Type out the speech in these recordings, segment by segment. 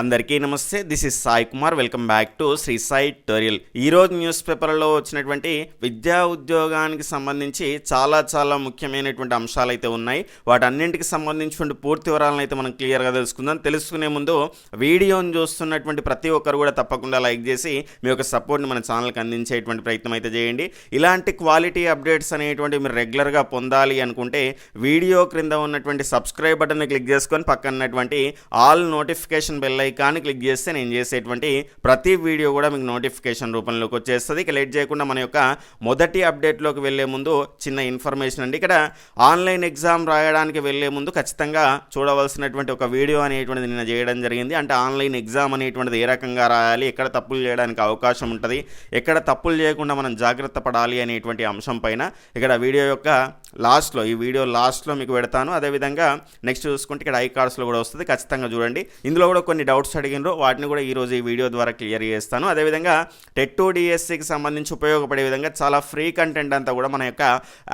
అందరికీ నమస్తే this is Sai Kumar. Welcome back to Sri Sai tutorial ఈరోజు news పేపర్లో వచ్చినటువంటి విద్యా ఉద్యోగానికి సంబంధించి చాలా చాలా ముఖ్యమైనటువంటి అంశాలు అయితే ఉన్నాయి. వాటన్నింటికి సంబంధించినటువంటి పూర్తి వివరాలను అయితే మనం క్లియర్గా తెలుసుకుందాం. తెలుసుకునే ముందు వీడియోని చూస్తున్నటువంటి ప్రతి ఒక్కరు కూడా తప్పకుండా లైక్ చేసి మీ యొక్క సపోర్ట్ని మన ఛానల్కి అందించేటువంటి ప్రయత్నం అయితే చేయండి. ఇలాంటి క్వాలిటీ అప్డేట్స్ అనేటువంటి మీరు రెగ్యులర్గా పొందాలి అనుకుంటే వీడియో క్రింద ఉన్నటువంటి సబ్స్క్రైబ్ బటన్ని క్లిక్ చేసుకొని పక్కన ఉన్నటువంటి all notification bell icon click చేస్తే నేను చేసేటువంటి ప్రతి వీడియో కూడా మీకు నోటిఫికేషన్ రూపంలోకి వచ్చేస్తుంది. ఇక లేట్ చేయకుండా మన యొక్క మొదటి అప్డేట్లోకి వెళ్ళే ముందు చిన్న ఇన్ఫర్మేషన్ అండి. ఇక్కడ ఆన్లైన్ ఎగ్జామ్ రాయడానికి వెళ్ళే ముందు ఖచ్చితంగా చూడవలసినటువంటి ఒక వీడియో అనేటువంటిది నిన్న చేయడం జరిగింది. అంటే ఆన్లైన్ ఎగ్జామ్ అనేటువంటిది ఏ రకంగా రాయాలి ఎక్కడ తప్పులు చేయడానికి అవకాశం ఉంటుంది ఎక్కడ తప్పులు చేయకుండా మనం జాగ్రత్త పడాలి అనేటువంటి అంశం పైన ఇక్కడ వీడియో యొక్క లాస్ట్లో ఈ వీడియో లాస్ట్లో మీకు పెడతాను. అదేవిధంగా నెక్స్ట్ చూసుకుంటే ఇక్కడ ఐ కార్డ్స్లో కూడా వస్తుంది. ఖచ్చితంగా చూడండి. ఇందులో కూడా కొన్ని డౌట్స్ అడిగినరో వాటిని కూడా ఈరోజు ఈ వీడియో ద్వారా క్లియర్ చేస్తాను. అదేవిధంగా టెట్ డిఎస్సికి సంబంధించి ఉపయోగపడే విధంగా చాలా ఫ్రీ కంటెంట్ అంతా కూడా మన యొక్క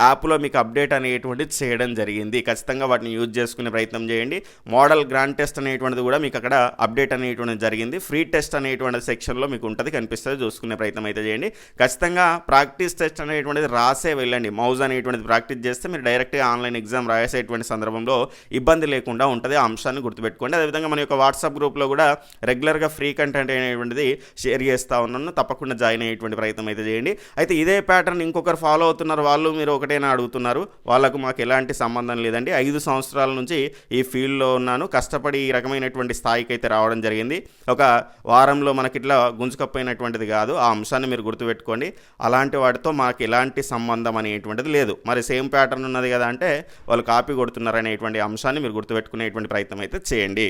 యాప్లో మీకు అప్డేట్ అనేటువంటిది చేయడం జరిగింది. ఖచ్చితంగా వాటిని యూజ్ చేసుకునే ప్రయత్నం చేయండి. మోడల్ గ్రాండ్ టెస్ట్ అనేటువంటిది కూడా మీకు అక్కడ అప్డేట్ అనేటువంటిది జరిగింది. ఫ్రీ టెస్ట్ అనేటువంటి సెక్షన్లో మీకు ఉంటుంది కనిపిస్తుంది. చూసుకునే ప్రయత్నం అయితే చేయండి. ఖచ్చితంగా ప్రాక్టీస్ టెస్ట్ అనేటువంటిది రాసే వెళ్ళండి. మౌజ్ అనేటువంటిది ప్రాక్టీస్ చేస్తే మీరు డైరెక్ట్గా ఆన్లైన్ ఎగ్జామ్ రాసేటువంటి సందర్భంలో ఇబ్బంది లేకుండా ఉంటుంది. ఆ అంశాన్ని గుర్తుపెట్టుకోండి. అదేవిధంగా మన యొక్క వాట్సాప్ గ్రూప్లో కూడా రెగ్యులర్గా ఫ్రీ కంటెంట్ అనేటువంటిది షేర్ చేస్తూ ఉన్నాను. తప్పకుండా జాయిన్ అయ్యేటువంటి ప్రయత్నం అయితే చేయండి. అయితే ఇదే ప్యాటర్న్ ఇంకొకరు ఫాలో అవుతున్నారు. వాళ్ళు మీరు ఒకటేనా అడుగుతున్నారు? వాళ్ళకు మాకు ఎలాంటి సంబంధం లేదండి. ఐదు సంవత్సరాల నుంచి ఈ ఫీల్డ్లో ఉన్నాను. కష్టపడి ఈ రకమైనటువంటి స్థాయికి అయితే రావడం జరిగింది. ఒక వారంలో మనకి ఇట్లా గుంజుకపోయినటువంటిది కాదు. ఆ అంశాన్ని మీరు గుర్తుపెట్టుకోండి. అలాంటి వాటితో మాకు ఎలాంటి సంబంధం అనేటువంటిది లేదు. మరి సేమ్ ప్యాటర్న్ ఉన్నది కదా అంటే వాళ్ళు కాపీ కొడుతున్నారు అనేటువంటి అంశాన్ని మీరు గుర్తుపెట్టుకునేటువంటి ప్రయత్నం అయితే చేయండి.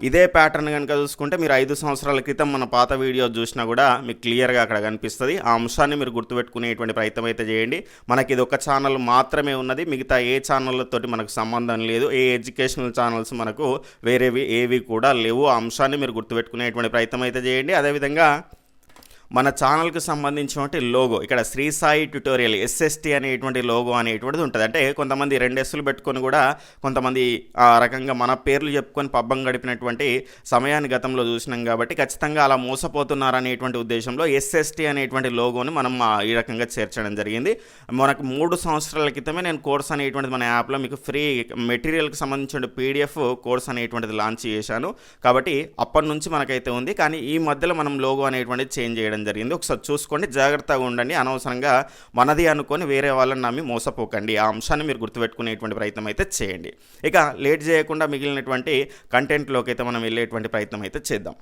ఇదే ప్యాటర్న్ కనుక చూసుకుంటే మీరు ఐదు సంవత్సరాల క్రితం మన పాత వీడియో చూసినా కూడా మీకు క్లియర్గా అక్కడ కనిపిస్తుంది. ఆ అంశాన్ని మీరు గుర్తుపెట్టుకునేటువంటి ప్రయత్నం అయితే చేయండి. మనకి ఇది ఒక ఛానల్ మాత్రమే ఉన్నది. మిగతా ఏ ఛానళ్ళతోటి మనకు సంబంధం లేదు. ఏ ఎడ్యుకేషనల్ ఛానల్స్ మనకు వేరేవి ఏవి కూడా లేవు. ఆ అంశాన్ని మీరు గుర్తుపెట్టుకునేటువంటి ప్రయత్నం అయితే చేయండి. అదేవిధంగా మన ఛానల్కి సంబంధించినటువంటి లోగో ఇక్కడ శ్రీ సాయి ట్యుటోరియల్ ఎస్ఎస్టీ అనేటువంటి లోగో అనేటువంటిది ఉంటుంది. అంటే కొంతమంది రెండు ఎస్సులు పెట్టుకొని కూడా కొంతమంది ఆ రకంగా మన పేర్లు చెప్పుకొని పబ్బం గడిపినటువంటి సమయాన్ని గతంలో చూసినాం కాబట్టి ఖచ్చితంగా అలా మోసపోతున్నారు అనేటువంటి ఉద్దేశంలో ఎస్ఎస్టీ అనేటువంటి లోగోని మనం ఈ రకంగా చేర్చడం జరిగింది. మనకు మూడు సంవత్సరాల క్రితమే నేను కోర్స్ అనేటువంటిది మన యాప్లో మీకు ఫ్రీ మెటీరియల్కి సంబంధించిన పీడిఎఫ్ కోర్స్ అనేటువంటిది లాంచ్ చేశాను. కాబట్టి అప్పటి నుంచి మనకైతే ఉంది. కానీ ఈ మధ్యలో మనం లోగో అనేటువంటిది చేంజ్ చేయడం జరిగింది. ఒకసారి చూసుకోండి జాగ్రత్తగా ఉండండి. అనవసరంగా మనది అనుకొని వేరే వాళ్ళని నమ్మి మోసపోకండి. ఆ అంశాన్ని మీరు గుర్తుపెట్టుకునేటువంటి ప్రయత్నం అయితే చేయండి. ఇక లేట్ చేయకుండా మిగిలినటువంటి కంటెంట్లోకి అయితే మనం వెళ్ళేటువంటి ప్రయత్నం అయితే చేద్దాం.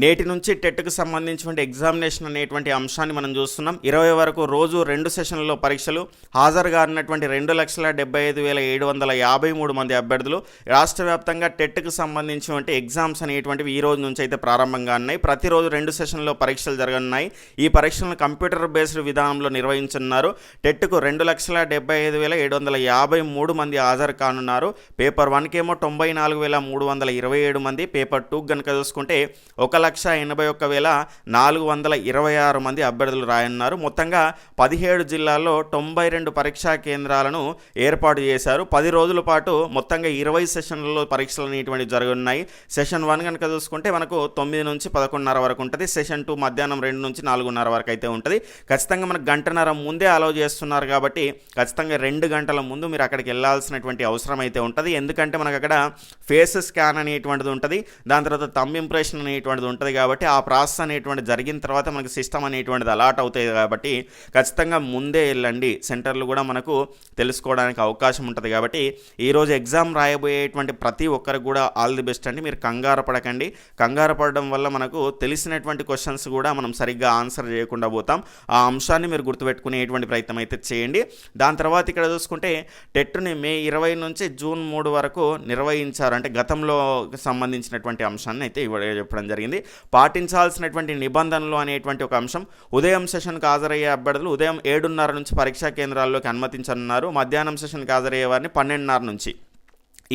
నేటి నుంచి టెట్కు సంబంధించినటువంటి ఎగ్జామినేషన్ అనేటువంటి అంశాన్ని మనం చూస్తున్నాం. ఇరవై వరకు రోజు రెండు సెషన్లలో పరీక్షలు హాజరుగారినటువంటి రెండు లక్షల డెబ్బై ఐదు వేల ఏడు వందల యాభై మూడు మంది అభ్యర్థులు రాష్ట్ర వ్యాప్తంగా టెట్కు సంబంధించినటువంటి ఎగ్జామ్స్ అనేటువంటివి ఈ రోజు నుంచి అయితే ప్రారంభంగా ఉన్నాయి. ప్రతిరోజు రెండు సెషన్లో పరీక్షలు జరగనున్నాయి. ఈ పరీక్షలను కంప్యూటర్ బేస్డ్ విధానంలో నిర్వహించనున్నారు. టెట్కు రెండు లక్షల డెబ్బై ఐదు వేల ఏడు వందల యాభై మూడు మంది హాజరు కానున్నారు. పేపర్ వన్కేమో తొంభై నాలుగు వేల మూడు వందల ఇరవై ఏడు మంది పేపర్ టూ కనుక చూసుకుంటే ఒక లక్ష ఎనభై ఒక్క వేల నాలుగు వందల ఇరవై ఆరు మంది అభ్యర్థులు రాయన్నారు మొత్తంగా పదిహేడు జిల్లాల్లో తొంభై రెండు పరీక్షా కేంద్రాలను ఏర్పాటు చేశారు. పది రోజుల పాటు మొత్తంగా ఇరవై సెషన్లలో పరీక్షలు అనేటువంటివి జరగనున్నాయి. సెషన్ వన్ కనుక చూసుకుంటే మనకు తొమ్మిది నుంచి పదకొండున్నర వరకు ఉంటుంది. సెషన్ టూ మధ్యాహ్నం రెండు నుంచి నాలుగున్నర వరకు అయితే ఉంటుంది. ఖచ్చితంగా మనకు గంటన్నర ముందే అలౌ చేస్తున్నారు కాబట్టి ఖచ్చితంగా రెండు గంటల ముందు మీరు అక్కడికి వెళ్ళాల్సినటువంటి అవసరం అయితే ఉంటుంది. ఎందుకంటే మనకు అక్కడ ఫేస్ స్కాన్ అనేటువంటిది ఉంటుంది. దాని తర్వాత తమ్ ఇంప్రెషన్ అనేటువంటిది ఉంటుంది కాబట్టి ఆ ప్రాసెస్ అనేటువంటి జరిగిన తర్వాత మనకి సిస్టమ్ అనేటువంటిది అలాట్ అవుతాయి కాబట్టి ఖచ్చితంగా ముందే వెళ్ళండి. సెంటర్లు కూడా మనకు తెలుసుకోవడానికి అవకాశం ఉంటుంది కాబట్టి ఈరోజు ఎగ్జామ్ రాయబోయేటువంటి ప్రతి ఒక్కరికి కూడా ఆల్ ది బెస్ట్ అండి. మీరు కంగారు పడకండి. కంగారు పడడం వల్ల మనకు తెలిసినటువంటి క్వశ్చన్స్ కూడా మనం సరిగ్గా ఆన్సర్ చేయకుండా పోతాం. ఆ అంశాన్ని మీరు గుర్తుపెట్టుకునేటువంటి ప్రయత్నం అయితే చేయండి. దాని తర్వాత ఇక్కడ చూసుకుంటే టెట్ని మే ఇరవై నుంచి జూన్ మూడు వరకు నిర్వహించారు. అంటే గతంలో సంబంధించినటువంటి అంశాన్ని అయితే ఇవ్వ చెప్పడం జరిగింది. పాటించాల్సినటువంటి నిబంధనలు అనేటువంటి ఒక అంశం. ఉదయం సెషన్కి హాజరయ్యే అభ్యర్థులు ఉదయం ఏడున్నర నుంచి పరీక్షా కేంద్రాల్లోకి అనుమతించనున్నారు. మధ్యాహ్నం సెషన్కి హాజరయ్యే వారిని పన్నెండున్నర నుంచి.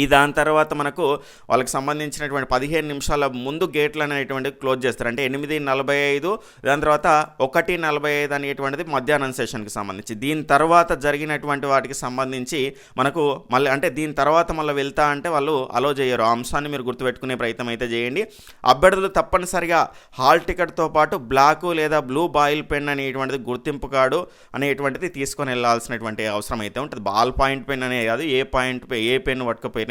ఈ దాని తర్వాత మనకు వాళ్ళకి సంబంధించినటువంటి పదిహేను నిమిషాల ముందు గేట్లు అనేటువంటివి క్లోజ్ చేస్తారు. అంటే ఎనిమిది నలభై ఐదు దాని తర్వాత ఒకటి నలభై ఐదు అనేటువంటిది మధ్యాహ్నం సెషన్కి సంబంధించి. దీని తర్వాత జరిగినటువంటి వాటికి సంబంధించి మనకు మళ్ళీ అంటే దీని తర్వాత మళ్ళీ వెళ్తా అంటే వాళ్ళు అలో చేయరు. ఆ అంశాన్ని మీరు గుర్తుపెట్టుకునే ప్రయత్నం అయితే చేయండి. అభ్యర్థులు తప్పనిసరిగా హాల్ టికెట్తో పాటు బ్లాక్ లేదా బ్లూ బాయిల్ పెన్ అనేటువంటిది గుర్తింపు కార్డు అనేటువంటిది తీసుకొని వెళ్ళాల్సినటువంటి అవసరం అయితే ఉంటుంది. బాల్ పాయింట్ పెన్ అనే కాదు ఏ పాయింట్ ఏ పెన్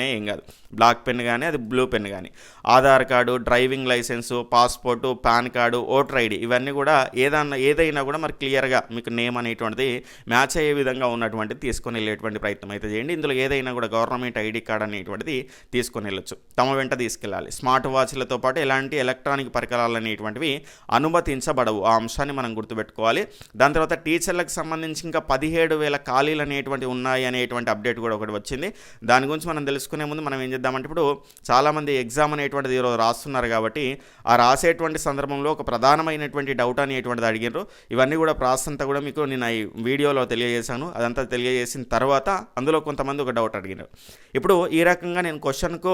అయినా ఏం కాదు. బ్లాక్ పెన్ కానీ అది బ్లూ పెన్ కానీ Aadhaar card driving licence passport PAN card voter ID ఇవన్నీ కూడా ఏదన్నా ఏదైనా కూడా మరి క్లియర్గా మీకు నేమ్ అనేటువంటిది మ్యాచ్ అయ్యే విధంగా ఉన్నటువంటిది తీసుకొని వెళ్ళేటువంటి ప్రయత్నం అయితే చేయండి. ఇందులో ఏదైనా కూడా గవర్నమెంట్ ఐడి కార్డ్ అనేటువంటిది తీసుకొని వెళ్ళొచ్చు. తమ వెంట తీసుకెళ్ళాలి. స్మార్ట్ వాచ్లతో పాటు ఎలాంటి ఎలక్ట్రానిక్ పరికరాలు అనేటువంటివి అనుమతించబడవు. ఆ అంశాన్ని మనం గుర్తుపెట్టుకోవాలి. దాని తర్వాత టీచర్లకు సంబంధించి ఇంకా పదిహేడు వేల ఖాళీలు అనేటువంటి ఉన్నాయి అనేటువంటి అప్డేట్ కూడా ఒకటి వచ్చింది. దాని గురించి మనం తెలుసుకునే ముందు మనం ఏం చేద్దామంటే ఇప్పుడు చాలామంది ఎగ్జామ్ అనేటువంటిది ఈరోజు రాస్తున్నారు కాబట్టి ఆ రాసేటువంటి సందర్భంలో ఒక ప్రధానమైనటువంటి డౌట్ అనేటువంటిది అడిగారు ఇవన్నీ కూడా ప్రాసంతా అంతా కూడా మీకు నేను ఈ వీడియోలో తెలియజేశాను. అదంతా తెలియజేసిన తర్వాత అందులో కొంతమంది ఒక డౌట్ అడిగినారు ఇప్పుడు ఈ రకంగా నేను క్వశ్చన్కు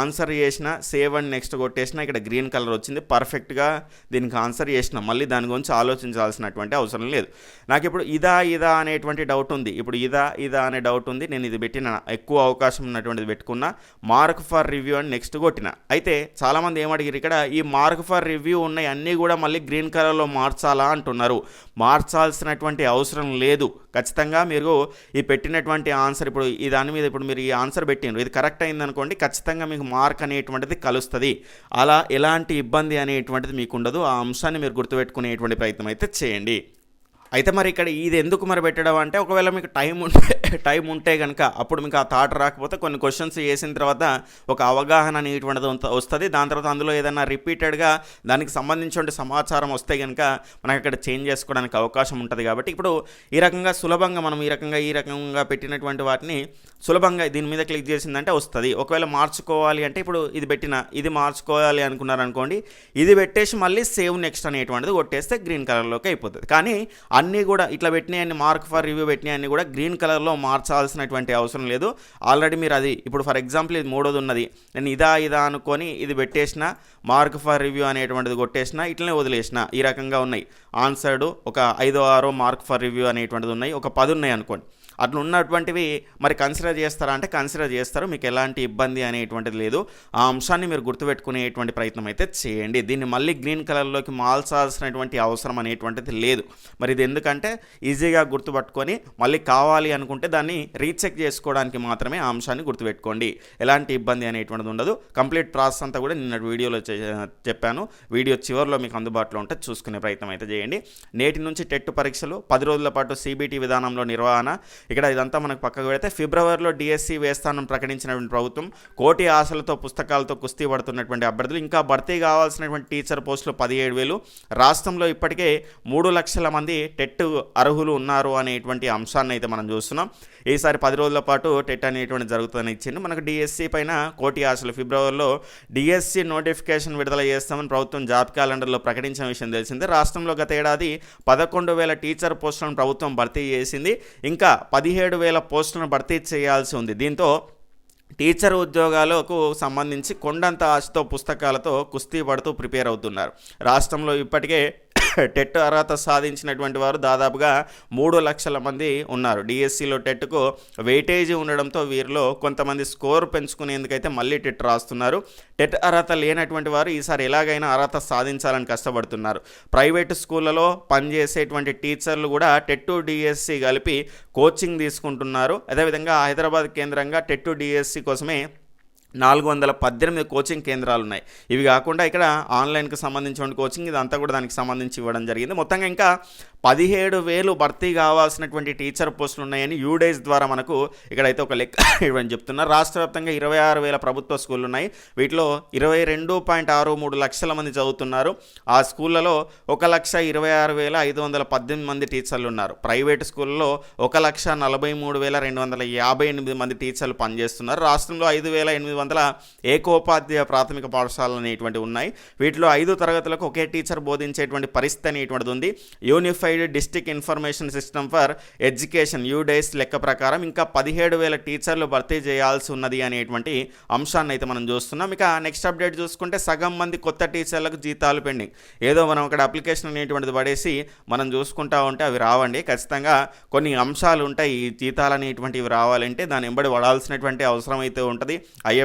ఆన్సర్ చేసిన సేవ్ అండ్ నెక్స్ట్ కొట్టేసిన ఇక్కడ గ్రీన్ కలర్ వచ్చింది పర్ఫెక్ట్గా దీనికి ఆన్సర్ చేసిన. మళ్ళీ దాని గురించి ఆలోచించాల్సినటువంటి అవసరం లేదు. నాకు ఇప్పుడు ఇదా ఇదా అనేటువంటి డౌట్ ఉంది. ఇప్పుడు ఇదా ఇదా అనే డౌట్ ఉంది. నేను ఇది పెట్టిన ఎక్కువ అవకాశం ఉన్నటువంటి అనేది పెట్టుకున్న మార్క్ ఫర్ రివ్యూ అని నెక్స్ట్ కొట్టిన. అయితే చాలామంది ఏమడిగారు ఇక్కడ ఈ మార్క్ ఫర్ రివ్యూ ఉన్నాయి అన్నీ కూడా మళ్ళీ గ్రీన్ కలర్లో మార్చాలా? అంటున్నారు. మార్చాల్సినటువంటి అవసరం లేదు. ఖచ్చితంగా మీరు ఈ పెట్టినటువంటి ఆన్సర్ ఇప్పుడు ఈ దాని మీద ఇప్పుడు మీరు ఈ ఆన్సర్ పెట్టినారు ఇది కరెక్ట్ అయిందనుకోండి ఖచ్చితంగా మీకు మార్క్ అనేటువంటిది కలుస్తుంది. అలా ఎలాంటి ఇబ్బంది అనేటువంటిది మీకు ఉండదు ఆ అంశాన్ని మీరు గుర్తుపెట్టుకునేటువంటి ప్రయత్నం అయితే చేయండి. అయితే మరి ఇక్కడ ఇది ఎందుకు మరి పెట్టడం అంటే ఒకవేళ మీకు టైం ఉంటే టైం ఉంటే కనుక అప్పుడు మీకు ఆ థాట్ రాకపోతే కొన్ని క్వశ్చన్స్ చేసిన తర్వాత ఒక అవగాహన అనేటువంటిది వస్తుంది. దాని తర్వాత అందులో ఏదైనా రిపీటెడ్గా దానికి సంబంధించిన సమాచారం వస్తే కనుక మనకి అక్కడ చేంజ్ చేసుకోవడానికి అవకాశం ఉంటుంది. కాబట్టి ఇప్పుడు ఈ రకంగా సులభంగా మనం ఈ రకంగా ఈ రకంగా పెట్టినటువంటి వాటిని సులభంగా దీని మీద క్లిక్ చేసిందంటే వస్తుంది. ఒకవేళ మార్చుకోవాలి అంటే ఇప్పుడు ఇది పెట్టిన ఇది మార్చుకోవాలి అనుకున్నారు అనుకోండి ఇది పెట్టేసి మళ్ళీ సేవ్ నెక్స్ట్ అనేటువంటిది కొట్టేస్తే గ్రీన్ కలర్లోకి అయిపోతుంది. కానీ అన్నీ కూడా ఇట్లా పెట్టినాయన్ని మార్క్ ఫర్ రివ్యూ పెట్టినాయన్ని కూడా గ్రీన్ కలర్లో మార్చాల్సినటువంటి అవసరం లేదు. ఆల్రెడీ మీరు అది ఇప్పుడు ఫర్ ఎగ్జాంపుల్ ఇది మూడోది ఉన్నది. నేను ఇదా ఇదా అనుకొని ఇది పెట్టేసిన మార్క్ ఫర్ రివ్యూ అనేటువంటిది కొట్టేసిన ఇట్లనే వదిలేసిన ఈ రకంగా ఉన్నాయి. ఆన్సర్డ్ ఒక ఐదో ఆరో మార్క్ ఫర్ రివ్యూ అనేటువంటిది ఉన్నాయి. ఒక పది ఉన్నాయి అనుకోండి. అట్లా ఉన్నటువంటివి మరి కన్సిడర్ చేస్తారా అంటే కన్సిడర్ చేస్తారు. మీకు ఎలాంటి ఇబ్బంది అనేటువంటిది లేదు. ఆ అంశాన్ని మీరు గుర్తుపెట్టుకునేటువంటి ప్రయత్నం అయితే చేయండి. దీన్ని మళ్ళీ గ్రీన్ కలర్లోకి మాల్చాల్సినటువంటి అవసరం అనేటువంటిది లేదు. మరి ఇది ఎందుకంటే ఈజీగా గుర్తుపట్టుకొని మళ్ళీ కావాలి అనుకుంటే దాన్ని రీచెక్ చేసుకోవడానికి మాత్రమే ఆ అంశాన్ని గుర్తుపెట్టుకోండి. ఎలాంటి ఇబ్బంది అనేటువంటిది ఉండదు. కంప్లీట్ ప్రాసెస్ అంతా కూడా నిన్న వీడియోలో చే- చెప్పాను. వీడియో చివరిలో మీకు అందుబాటులో ఉంటే చూసుకునే ప్రయత్నం అయితే చేయండి. నేటి నుంచి టెట్ పరీక్షలు పది రోజుల పాటు సిబిటి విధానంలో నిర్వహణ ఇక్కడ ఇదంతా మనకు పక్కకు పెడితే ఫిబ్రవరిలో డిఎస్సి వేస్తానని ప్రకటించినటువంటి ప్రభుత్వం కోటి ఆశలతో పుస్తకాలతో కుస్తీ పడుతున్నటువంటి అభ్యర్థులు ఇంకా భర్తీ కావాల్సినటువంటి టీచర్ పోస్టులు పదిహేడు వేలు. రాష్ట్రంలో ఇప్పటికే మూడు లక్షల మంది టెట్ అర్హులు ఉన్నారు అనేటువంటి అంశాన్ని అయితే మనం చూస్తున్నాం. ఈసారి పది రోజుల పాటు టెట్ అనేటువంటి జరుగుతుందని ఇచ్చింది మనకు డిఎస్సి పైన కోటి ఆశలు. ఫిబ్రవరిలో డిఎస్సి నోటిఫికేషన్ విడుదల చేస్తామని ప్రభుత్వం జాబ్ క్యాలెండర్లో ప్రకటించిన విషయం తెలిసిందే. రాష్ట్రంలో గత ఏడాది పదకొండు వేల టీచర్ పోస్టులను ప్రభుత్వం భర్తీ చేసింది. ఇంకా పదిహేడు వేల పోస్టులను భర్తీ చేయాల్సి ఉంది. దీంతో టీచర్ ఉద్యోగాలకు సంబంధించి కొండంత ఆశతో పుస్తకాలతో కుస్తీ పడుతూ ప్రిపేర్ అవుతున్నారు. రాష్ట్రంలో ఇప్పటికే టెట్ అర్హత సాధించినటువంటి వారు దాదాపుగా మూడు లక్షల మంది ఉన్నారు. డిఎస్సిలో టెట్కు వెయిటేజీ ఉండడంతో వీరిలో కొంతమంది స్కోర్ పెంచుకునేందుకైతే మళ్ళీ టెట్ రాస్తున్నారు. టెట్ అర్హత లేనటువంటి వారు ఈసారి ఎలాగైనా అర్హత సాధించాలని కష్టపడుతున్నారు. ప్రైవేటు స్కూళ్ళలో పనిచేసేటువంటి టీచర్లు కూడా టెట్ డిఎస్సి కలిపి కోచింగ్ తీసుకుంటున్నారు. అదేవిధంగా హైదరాబాద్ కేంద్రంగా టెట్టు డిఎస్సి కోసమే నాలుగు వందల పద్దెనిమిది కోచింగ్ కేంద్రాలు ఉన్నాయి ఇవి కాకుండా ఇక్కడ ఆన్లైన్కి సంబంధించిన కోచింగ్ ఇదంతా కూడా దానికి సంబంధించి ఇవ్వడం జరిగింది. మొత్తంగా ఇంకా పదిహేడు వేలు భర్తీ కావాల్సినటువంటి టీచర్ పోస్టులు ఉన్నాయని యూడేస్ ద్వారా మనకు ఇక్కడైతే ఒక లెక్క ఇవ్వని చెప్తున్నారు. రాష్ట్ర వ్యాప్తంగా ఇరవై ఆరు వేల ప్రభుత్వ స్కూళ్ళు ఉన్నాయి వీటిలో ఇరవై రెండు పాయింట్ ఆరు మూడు లక్షల మంది చదువుతున్నారు. ఆ స్కూళ్ళలో ఒక లక్ష ఇరవై ఆరు వేల ఐదు వందల పద్దెనిమిది మంది టీచర్లు ఉన్నారు. ప్రైవేట్ స్కూళ్ళలో ఒక లక్ష నలభై మూడు వేల రెండు వందల యాభై ఎనిమిది మంది టీచర్లు పనిచేస్తున్నారు. రాష్ట్రంలో ఐదు వేల ఎనిమిది వందల ఏకోపాధ్యాయ ప్రాథమిక పాఠశాలలు అనేటువంటివి ఉన్నాయి. వీటిలో ఐదు తరగతులకు ఒకే టీచర్ బోధించేటువంటి పరిస్థితి అనేటువంటిది ఉంది. Unified district information system for education UDISE లెక్క ప్రకారం ఇంకా పదిహేడు వేల టీచర్లు భర్తీ చేయాల్సి ఉన్నది అనేటువంటి అంశాన్ని అయితే మనం చూస్తున్నాం. ఇక నెక్స్ట్ అప్డేట్ చూసుకుంటే సగం మంది కొత్త టీచర్లకు జీతాలు పెండింగ్. ఏదో మనం అక్కడ అప్లికేషన్ అనేటువంటిది పడేసి మనం చూసుకుంటా ఉంటే అవి రావండి. ఖచ్చితంగా కొన్ని అంశాలు ఉంటాయి. ఈ జీతాలు అనేటువంటివి రావాలంటే దాని వెంబడి పడాల్సినటువంటి అవసరం అయితే ఉంటుంది.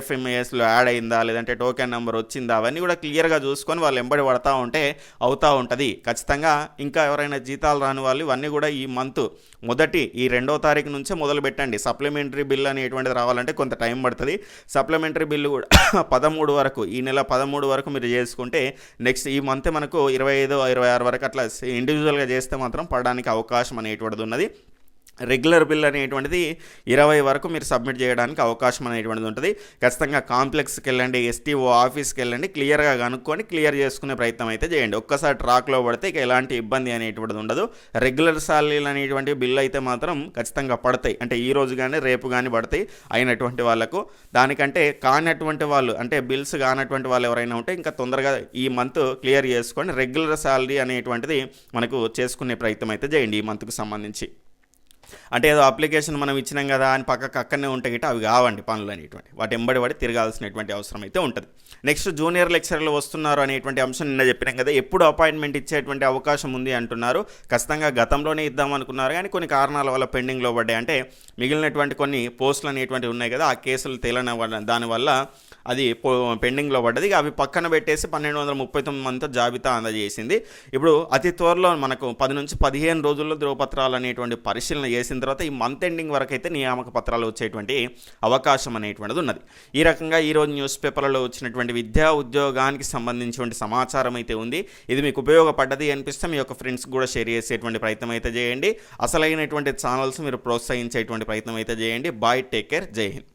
ఐఎఫ్ఎంఏఎస్లో యాడ్ అయిందా లేదంటే టోకెన్ నెంబర్ వచ్చిందా అవన్నీ కూడా క్లియర్గా చూసుకొని వాళ్ళు ఎంబడి పడతా ఉంటే అవుతూ ఉంటుంది. ఖచ్చితంగా ఇంకా ఎవరైనా జీతాలు రాని వాళ్ళు ఇవన్నీ కూడా ఈ మంత్ మొదటి ఈ రెండో తారీఖు నుంచే మొదలు పెట్టండి. సప్లిమెంటరీ బిల్ అనేటువంటిది రావాలంటే కొంత టైం పడుతుంది. సప్లిమెంటరీ బిల్లు కూడా పదమూడు వరకు ఈ నెల పదమూడు వరకు మీరు చేసుకుంటే నెక్స్ట్ ఈ మంత్ మనకు ఇరవై ఐదు ఇరవై ఆరు వరకు అట్లా ఇండివిజువల్గా చేస్తే మాత్రం పడడానికి అవకాశం అనేటువంటిది ఉన్నది. రెగ్యులర్ బిల్ అనేటువంటిది ఇరవై వరకు మీరు సబ్మిట్ చేయడానికి అవకాశం అనేటువంటిది ఉంటుంది. ఖచ్చితంగా కాంప్లెక్స్కి వెళ్ళండి ఎస్టీఓ ఆఫీస్కి వెళ్ళండి క్లియర్గా కనుక్కొని క్లియర్ చేసుకునే ప్రయత్నం అయితే చేయండి. ఒక్కసారి ట్రాక్లో పడితే ఇక ఎలాంటి ఇబ్బంది అనేటువంటిది ఉండదు. రెగ్యులర్ సాలరీలు అనేటువంటి బిల్ అయితే మాత్రం ఖచ్చితంగా పడతాయి. అంటే ఈ రోజు కానీ రేపు కానీ పడతాయి అయినటువంటి వాళ్ళకు. దానికంటే కానటువంటి వాళ్ళు అంటే బిల్స్ కానటువంటి వాళ్ళు ఎవరైనా ఉంటే ఇంకా తొందరగా ఈ మంత్ క్లియర్ చేసుకొని రెగ్యులర్ సాలరీ అనేటువంటిది మనకు చేసుకునే ప్రయత్నం అయితే చేయండి ఈ మంత్కు సంబంధించి. అంటే ఏదో అప్లికేషన్ మనం ఇచ్చినాం కదా అని పక్కకు అక్కడనే ఉంటే గిట్ట అవి కావండి పనులు అనేటువంటి. వాటి ఎంబడి పడి తిరగాల్సినటువంటి అవసరం అయితే ఉంటుంది. నెక్స్ట్ జూనియర్ లెక్చరర్లు వస్తున్నారు అనేటువంటి అంశం నిన్న చెప్పినాం కదా. ఎప్పుడు అపాయింట్మెంట్ ఇచ్చేటువంటి అవకాశం ఉంది అంటున్నారు. ఖచ్చితంగా గతంలోనే ఇద్దాం అనుకున్నారు కానీ కొన్ని కారణాల వల్ల పెండింగ్లో పడ్డాయి. అంటే మిగిలినటువంటి కొన్ని పోస్టులు అనేటువంటివి ఉన్నాయి కదా. ఆ కేసులు తేలన వల్ల దానివల్ల అది పో పెండింగ్లో పడ్డది. అవి పక్కన పెట్టేసి పన్నెండు వందల ముప్పై తొమ్మిది మందితో జాబితా అందజేసింది. ఇప్పుడు అతి త్వరలో మనకు పది నుంచి పదిహేను రోజుల్లో ధ్రువపత్రాలు అనేటువంటి పరిశీలన చేసిన తర్వాత ఈ మంత్ ఎండింగ్ వరకు అయితే నియామక పత్రాలు వచ్చేటువంటి అవకాశం అనేటువంటిది ఉన్నది. ఈ రకంగా ఈరోజు న్యూస్ పేపర్లో వచ్చినటువంటి విద్యా ఉద్యోగానికి సంబంధించినటువంటి సమాచారం అయితే ఉంది. ఇది మీకు ఉపయోగపడ్డది అనిపిస్తే మీ యొక్క ఫ్రెండ్స్ కూడా షేర్ చేసేటువంటి ప్రయత్నం అయితే చేయండి. అసలైనటువంటి ఛానల్స్ మీరు ప్రోత్సహించేటువంటి ప్రయత్నం అయితే చేయండి. బాయ్ టేక్ కేర్ జై హింద్.